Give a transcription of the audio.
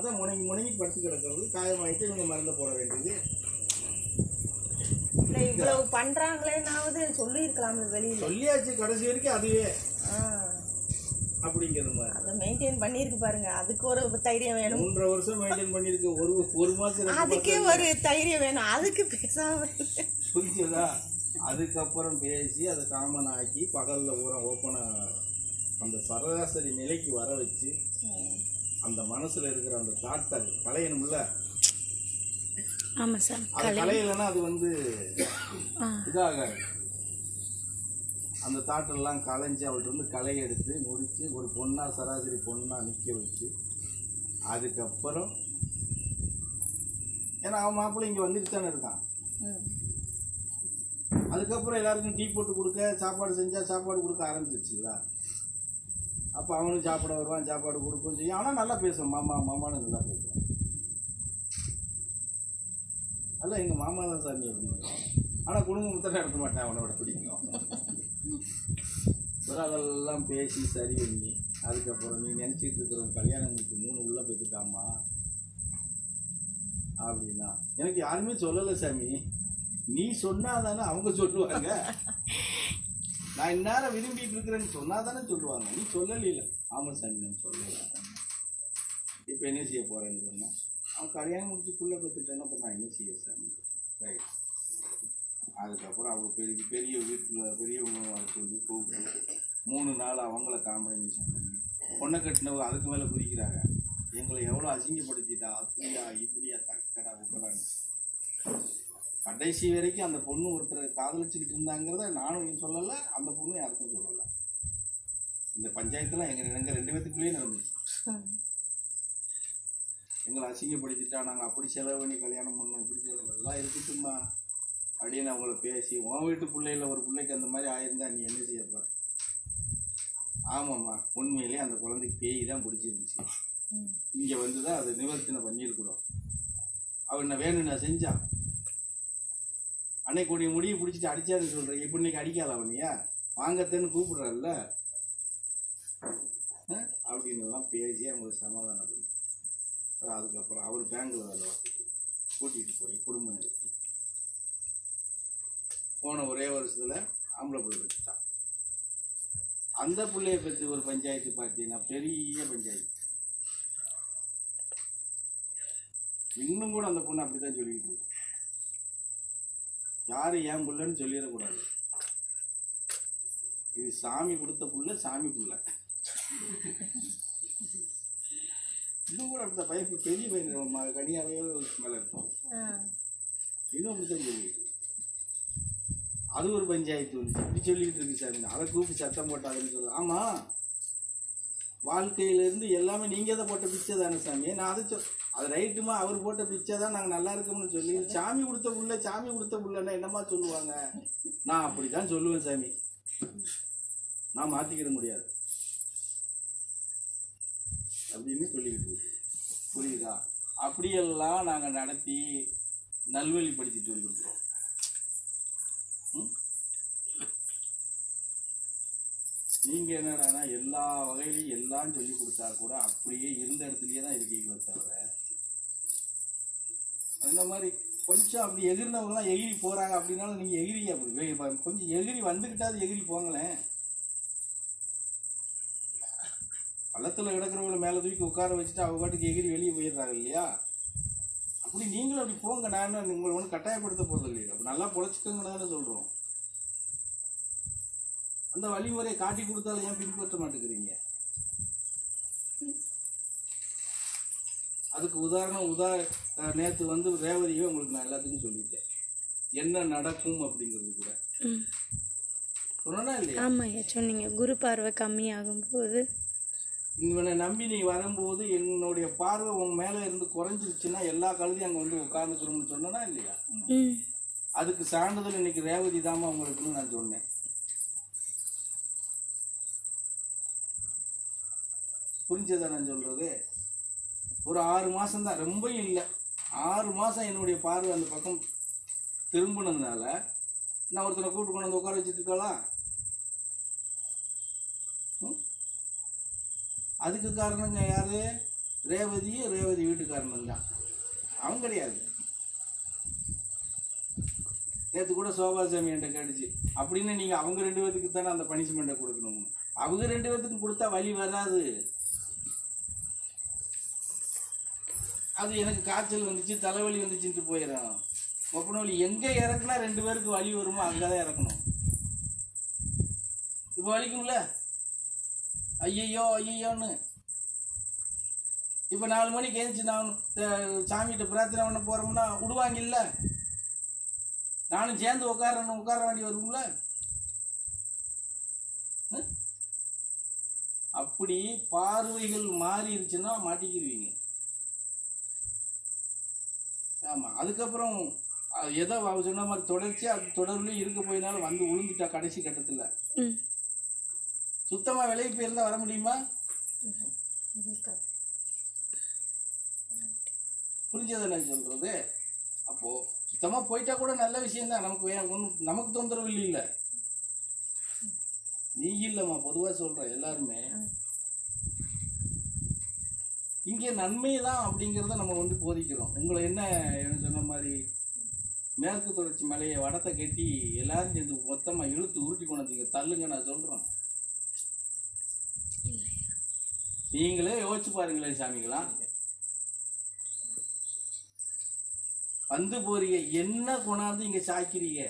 அதான் முணங்கி முணங்கி படுத்து கிடக்கிறது. காயமாயிட்டு இவங்க மருந்தை போட வேண்டியது. இல்லை இவ்வளவு பண்றாங்களேனாவது சொல்லியிருக்கலாம்ல வெளியில. சொல்லியாச்சு கடைசி வரைக்கும் அதுவே ஆ, அப்படிங்கிற மாதிரி. அதை மெயின்டைன் பண்ணியிருக்கு பாருங்க. அதுக்கு ஒரு தைரியம் வேணும். மூன்றரை வருஷம் மெயின்டைன் பண்ணிருக்கு ஒரு ஒரு மாசம் அதுக்கே ஒரு தைரியம் வேணும். அதுக்கு பேசாம. புரிஞ்சதா? அதுக்கப்புறம் பேசி அதை காமன் ஆக்கி பகலில் பூரா ஓப்பனா அந்த சராசரி நிலைக்கு வர வச்சு அந்த மனசுல இருக்கிற அந்த தாட்டை களையணும்ல ஆமாம் சார் அது அது வந்து ஆ. இதாகாது. அந்த தாட்டெல்லாம் களைஞ்சு அவள்கிட்ட இருந்து களை எடுத்து முடித்து ஒரு பொண்ணா சராசரி பொண்ணா நிற்க வச்சு அதுக்கப்புறம் ஏன்னா அவன் மாப்பிள்ளை இங்கே வந்துட்டு தானே இருக்கான். அதுக்கப்புறம் எல்லாருக்கும் டீ போட்டு கொடுக்க சாப்பாடு செஞ்சா சாப்பாடு கொடுக்க ஆரம்பிச்சிருச்சுல்ல? அப்போ அவனும் சாப்பிட வருவான் சாப்பாடு கொடுக்கும் செய்யும். ஆனால் நல்லா பேசும் மாமா மாமான்னு நல்லா பேசுவான். அல்ல எங்கள் மாமா தான் சாமி அப்படின்னு ஆனால் குடும்பத்தை நடத்த மாட்டேன் அவனோட பிடிக்கும். அப்புறம் அதெல்லாம் பேசி சரி பண்ணி அதுக்கப்புறம் நீ நினச்சிட்டு இருக்கிற கல்யாணம் முடிச்சு மூணு உள்ள பெற்றுட்டாமா அப்படின்னா எனக்கு யாருமே சொல்லலை சாமி. நீ சொன்னாதானே அவங்க சொல்லுவாங்க. நான் இந்நேரம் விரும்பிட்டு இருக்கிறேன்னு சொன்னா தானே சொல்லுவாங்க. நீ சொல்லல ஆமாம் சாமி நான் சொல்லல. இப்போ என்ன செய்ய போறேன்னு சொன்னால் அவன் கல்யாணம் முடிச்சு புள்ள பெற்றுட்டேன்னா அப்போ நான் என்ன செய்ய சாமி ரைட் அதுக்கப்புறம் அவங்க பெரிய பெரிய வீட்டில் பெரியவங்க வர சொல்லி கூப்பிட்டு மூணு நாள் அவங்கள காம்ப்ரமைசேஷன் பண்ணி பொண்ணை கட்டினவங்க அதுக்கு மேலே குறிக்கிறாங்க எங்களை எவ்வளோ அசிங்கப்படுத்திட்டா? அப்படியா இப்படியா தக்கடா உக்கடான்னு. கடைசி வரைக்கும் அந்த பொண்ணு ஒருத்தரை காதலிச்சுக்கிட்டு இருந்தாங்கிறத நானும் சொல்லலை அந்த பொண்ணு யாருக்கும் சொல்லலை. இந்த பஞ்சாயத்துல எங்க எங்க ரெண்டு பேத்துக்குள்ளேயே நடந்துச்சு. எங்களை அசிங்கப்படுத்திட்டா நாங்கள் அப்படி செலவு பண்ணி கல்யாணம் பண்ணோம் இப்படி செலவு எல்லாம் இருக்கட்டும்மா. அப்படின்னு அவங்கள பேசி உன் வீட்டு பிள்ளையில ஒரு பிள்ளைக்கு அந்த மாதிரி ஆயிருந்தா நீ என்ன செய்ய போற? ஆமாம்மா உண்மையிலேயே அந்த குழந்தைக்கு பேய் தான் பிடிச்சிருந்துச்சு. இங்கே வந்து தான் அதை நிவர்த்தனை பண்ணியிருக்கிறோம். அவன் என்ன வேணும் நான் செஞ்சான் அன்னைக்கு உடைய முடியை பிடிச்சிட்டு அடிச்சாருன்னு சொல்கிறேன் இப்போ இன்னைக்கு அடிக்காத அவனையா வாங்கத்தேன்னு கூப்பிடுறல்ல. அஹ் அப்படின்னு எல்லாம் பேசி அவங்களுக்கு சமாதானம் பண்ணி. அதுக்கப்புறம் அவர் பேங்க்ல வேலை கூட்டிகிட்டு போய் குடும்ப நிறுத்தி. போன ஒரே வருஷத்துல ஆம்பளை பிள்ளை பெற்றுட்டான். அந்த பிள்ளைய பற்றி ஒரு பஞ்சாயத்து பார்த்தீங்கன்னா பெரிய பஞ்சாயத்து. இன்னும் கூட அந்த பொண்ணு அப்படித்தான் சொல்லிக்கிட்டு இருக்கு. யாரு ஏன் புள்ளன்னு சொல்லிடக்கூடாது. இது சாமி கொடுத்த புள்ள சாமி புள்ள. இன்னும் கூட அந்த பையன் பெரிய பையன் ம- கனியாவே மேல இருக்கும் ஆ. இன்னும் அப்படித்தான் இருக்கு. அது ஒரு பஞ்சாயத்து வந்து இப்படி சொல்லிக்கிட்டு இருக்கு சாமி. அதை கூப்பிட்டு சத்தம் போட்டாதுன்னு சொல்லு. ஆமா. வாழ்க்கையில இருந்து எல்லாமே நீங்க தான் போட்ட பிச்சை தானே சாமி. நான் அதை சொல் அது ரைட்டுமா? அவர் போட்ட பிச்சை தான் நாங்கள் நல்லா இருக்கோம்னு சொல்லி சாமி கொடுத்த புள்ள சாமி கொடுத்த புள்ளன்னா என்னமா சொல்லுவாங்க? நான் அப்படித்தான் சொல்லுவேன் சாமி. நான் மாற்றிக்கிட முடியாது. அப்படின்னு சொல்லிக்கிட்டு புரியுதா? அப்படியெல்லாம் நாங்கள் நடத்தி நல்வழிப்படுத்திட்டு வந்திருக்கிறோம். நீங்கள் நீங்க என்னடான்னா எல்லா வகையிலையும் எல்லாம் சொல்லி கொடுத்தா கூட அப்படியே இருந்த இடத்துலயே தான் இருக்கீங்களே தவிர அந்த மாதிரி கொஞ்சம் அப்படி எகிர்ந்தவங்களாம் எகிரி போகிறாங்க அப்படின்னாலும் நீங்கள் எகிரி அப்படி கொஞ்சம் எகிரி வந்துக்கிட்டாது எகிரி போங்களேன். பள்ளத்தில் கிடக்கிறவங்கள மேலே தூக்கி உட்கார வச்சுட்டு அவங்க பாட்டுக்கு எகிரி வெளியே போயிடுறாங்க இல்லையா? அப்படி நீங்களும் அப்படி போங்க. நான் உங்களை ஒன்றும் கட்டாயப்படுத்த போகிறது இல்லையா. நல்லா பொழைச்சிக்கோங்கன்னு தானே சொல்கிறோம் அந்த வழிமுறையை காட்டி கொடுத்தாலும் ஏன் பின்பற்ற மாட்டேங்கிறீங்க? அதுக்கு உதாரணம் உதா நேத்து வந்து ரேவதியே உங்களுக்கு நான் எல்லாத்துக்கும் சொல்லிட்டேன். என்ன நடக்கும் அப்படிங்கிறது கூட. சொன்னா இல்லையா? ஆமாம் ஐயா சொன்னீங்க. குரு பார்வை கம்மியாகும் போது இவனை நம்பி நீ வரும்போது என்னுடைய பார்வை உன் மேல இருந்து குறைஞ்சிருச்சுன்னா எல்லா கழுதையும் அங்க வந்து உட்கார்ந்துக்கணும்னு சொன்னா இல்லையா? அதுக்கு சான்றிதழ் இன்னைக்கு ரேவதி தாமா உங்களுக்குன்னு நான் சொன்னேன். புரிஞ்சதா நான் சொல்றது? ஒரு ஆறு மாசம் தான் ரொம்ப இல்லை. ஆறு மாசம் என்னுடைய பார்வை அந்த பக்கம் திரும்பினதுனால நான் ஒருத்தரை கூட்டு கொண்டு வந்து உட்கார வச்சுட்டு இருக்கலாம் ம்? அதுக்கு காரணங்க யாரு? ரேவதியும் ரேவதி வீட்டுக்காரனும் தான் அவன் கிடையாது. நேற்று கூட சோபாசாமி என்கிட்ட கேட்டுச்சு. அப்படின்னு நீங்கள் அவங்க ரெண்டு பேத்துக்கு தானே அந்த பனிஷ்மெண்ட்டை கொடுக்கணும். அவங்க ரெண்டு பேத்துக்கும் கொடுத்தா வழி வராது. அது எனக்கு காய்ச்சல் வந்துச்சு தலைவலி வந்துச்சுன்ட்டு போயிடும். மொப்பனவலி எங்கே இறக்குனா ரெண்டு பேருக்கு வலி வருமோ அங்கே தான் இறக்கணும். இப்போ வலிக்கும்ல? ஐயையோ ஐயையோன்னு. இப்போ நாலு மணிக்கு எழுந்துச்சு நான் சாமிகிட்ட பிரார்த்தனை பண்ண போகிறோம்னா விடுவாங்கல்ல? நானும் சேர்ந்து உட்காரணும் உட்கார வேண்டி வரும்ல? ம்? அப்படி பார்வைகள் மாறிடுச்சுன்னா மாட்டிக்கிடுவீங்க ஆமாம் அதுக்கப்புறம் எதோ அவ சொன்ன மாதிரி தொடர்ச்சியாக அது தொடர்லேயும் இருக்க போயினாலும் வந்து விழுந்துட்டா கடைசி கட்டத்தில். சுத்தமாக விலைக்கு போயிருந்தா வர முடியுமா? புரிஞ்சதை நான் சொல்றது? அப்போ சுத்தமா போயிட்டா கூட நல்ல விஷயம் தான் நமக்கு வே- ஒண்ணும் நமக்கு தொந்தரவு இல்லைல்ல. நீ இல்லம்மா பொதுவா சொல்ற எல்லாருமே. இங்கே நன்மை தான் அப்படிங்கிறத நம்ம வந்து போதிக்கிறோம். உங்களை என்ன சொன்ன மாதிரி மேற்கு தொடர்ச்சி மலையை வடத்தை கட்டி எல்லாரும் சேர்ந்து மொத்தமா இழுத்து உருட்டி கொண்டாந்தீங்க தள்ளுங்க நான் சொல்றேன். நீங்களே யோசிச்சு பாருங்களேன் சாமிங்களா வந்து போறீங்க என்ன கொண்டாந்து இங்க சாய்க்கிறீங்க?